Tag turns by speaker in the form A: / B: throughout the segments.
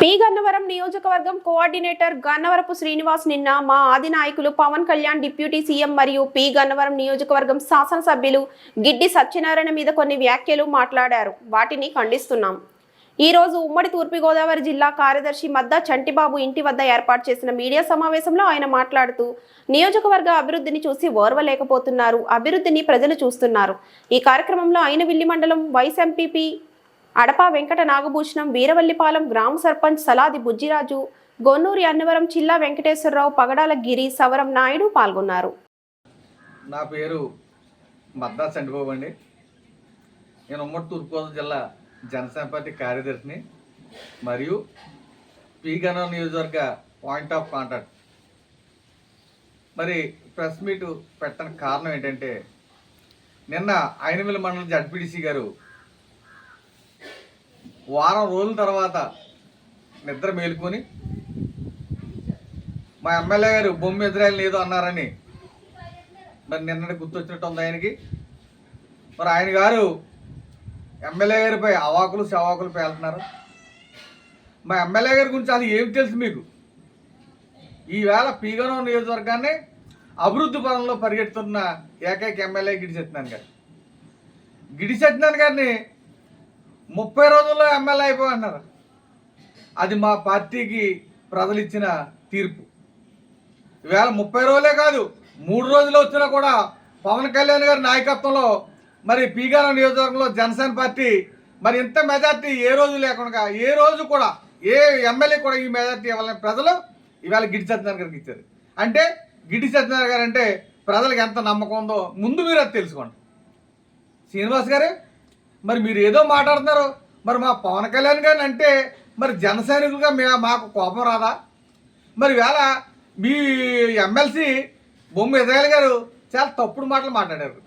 A: P Gannavaram నియోజకవర్గం coordinator Gannavarapu Srinivas నిన్న మా ఆది నాయకులు పవన్ కళ్యాణ్ డిప్యూటీ సీఎం మరియు పి గన్నవరం నియోజకవర్గం శాసనసభ్యులు గిడ్డి సత్యనారాయణ మీద కొన్ని వ్యాఖ్యలు మాట్లాడారు. వాటిని ఖండిస్తున్నాం. ఈరోజు ఉమ్మడి తూర్పుగోదావరి జిల్లా కార్యదర్శి మద్ద చంటిబాబు ఇంటి వద్ద ఏర్పాటు చేసిన మీడియా సమావేశంలో ఆయన మాట్లాడుతూ నియోజకవర్గ అభివృద్ధిని చూసి ఓర్వలేకపోతున్నారు అభివృద్ధిని ప్రజలు చూస్తున్నారు. ఈ కార్యక్రమంలో ఆయన విల్లి మండలం వైస్ ఎంపీపీ అడప వెంకట నాగభూషణం వీరవల్లిపాలెం గ్రామ సర్పంచ్ సలాది బుజ్జిరాజు గొన్నూరి అన్నవరం చిల్లా వెంకటేశ్వరరావు పగడాల గిరి సవరం నాయుడు పాల్గొన్నారు.
B: నా పేరు మద్దా చండిబాబు అండి. నేను ఉమ్మడి తూర్పుగోదావరి జిల్లా జనసేన పార్టీ కార్యదర్శిని మరియు పీగన నియోజకవర్గ పాయింట్ ఆఫ్ కాంటాక్ట్. మరి ప్రెస్ మీట్ పెట్టడానికి కారణం ఏంటంటే నిన్న ఐనమిల మండలం జడ్పీడీసీ గారు వారం రోజుల తర్వాత నిద్ర మేలుకొని మా ఎమ్మెల్యే గారు బొమ్మ ఎదురాయలు లేదు అన్నారని మరి నిన్నటి గుర్తొచ్చినట్టు ఉంది ఆయనకి. మరి ఆయన గారు ఎమ్మెల్యే గారిపై అవాకులు శవాకులు పేలుతున్నారు. మా ఎమ్మెల్యే గారి గురించి అది ఏమి తెలుసు మీకు? ఈవేళ పీగనం నియోజకవర్గాన్ని అభివృద్ధి పరంలో పరిగెడుతున్న ఏకైక ఎమ్మెల్యే గిడి గారు. గిడి గారిని ముప్పై రోజుల్లో ఎమ్మెల్యే అయిపోయన్నారు అది మా పార్టీకి ప్రజలు ఇచ్చిన తీర్పు. ఇవాళ ముప్పై రోజులే కాదు మూడు రోజులు వచ్చినా కూడా పవన్ కళ్యాణ్ గారి నాయకత్వంలో మరి పీగారం నియోజకవర్గంలో జనసేన పార్టీ మరి ఇంత మెజార్టీ ఏ రోజు లేకుండా ఏ రోజు కూడా ఏ ఎమ్మెల్యే కూడా ఈ మెజార్టీ ఇవ్వాలని ప్రజలు ఇవాళ గిడి సత్యనారాయణ గారికి ఇచ్చారు. అంటే గిడి సత్యనారాయణ గారు అంటే ప్రజలకు ఎంత నమ్మకం ఉందో ముందు మీరు అది తెలుసుకోండి. శ్రీనివాస్ గారే మరి మీరు ఏదో మాట్లాడుతున్నారు. మరి మా పవన్ కళ్యాణ్ గారిని అంటే మరి జన సైనికులుగా మే మాకు కోపం రాదా? మరి వేళ మీ ఎమ్మెల్సీ బొమ్మ ఇజ్రాయల్ గారు చాలా తప్పుడు మాటలు మాట్లాడారు.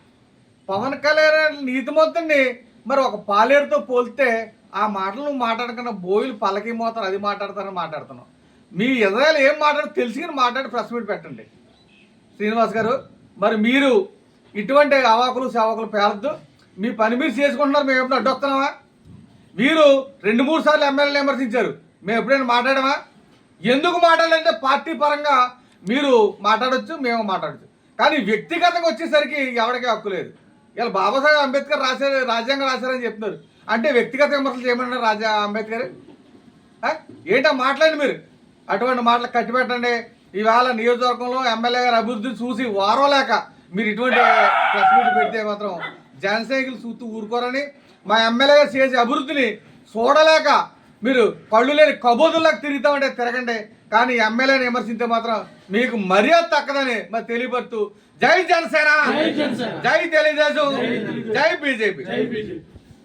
B: పవన్ కళ్యాణ్ నీతి మొత్తాన్ని మరి ఒక పాలేరుతో పోలితే ఆ మాటలు నువ్వు మాట్లాడకుండా బోయిలు పల్లకి మోతారు అది మాట్లాడతారని మాట్లాడుతున్నావు. మీ ఇజ్రాయల్ ఏం మాట్లాడు తెలుసుకుని మాట్లాడి ప్రెస్ మీట్ పెట్టండి. శ్రీనివాస్ గారు మరి మీరు ఇటువంటి అవాకులు సేవకులు పేలద్దు. మీ పని మీరు చేసుకుంటున్నారు మేము ఎప్పుడు అడ్డొస్తున్నామా? మీరు రెండు మూడు సార్లు ఎమ్మెల్యేలు విమర్శించారు. మేము ఎప్పుడైనా మాట్లాడమా? ఎందుకు మాట్లాడాలంటే పార్టీ పరంగా మీరు మాట్లాడచ్చు మేము మాట్లాడచ్చు. కానీ వ్యక్తిగతంగా వచ్చేసరికి ఎవరికీ హక్కు లేదు. ఇలా బాబాసాహెబ్ అంబేద్కర్ రాశారు రాజ్యాంగం రాశారని చెప్తున్నారు. అంటే వ్యక్తిగత విమర్శలు చేయమన్నారు రాజా అంబేద్కర్? ఏంటో మాట్లాడండి మీరు? అటువంటి మాటలు కట్టిపెట్టండి. ఈవేళ నియోజకవర్గంలో ఎమ్మెల్యే గారి అభివృద్ధి చూసి వారవలేక మీరు ఇటువంటి ప్రెస్ మీట్ పెడితే మాత్రం జనసైకిల్ చూస్తూ ఊరుకోరని మా ఎమ్మెల్యే గారు చేసే అభివృద్ధిని చూడలేక మీరు కళ్ళు లేని కబోదుల్లాగా తిరుగుతామంటే తిరగండి. కానీ ఎమ్మెల్యేని విమర్శించే మాత్రం మీకు మర్యాద తక్కదని మరి తెలియపరుతూ జై జనసేన.
C: జై
B: తెలుగుదేశం.
C: జై బీజేపీ.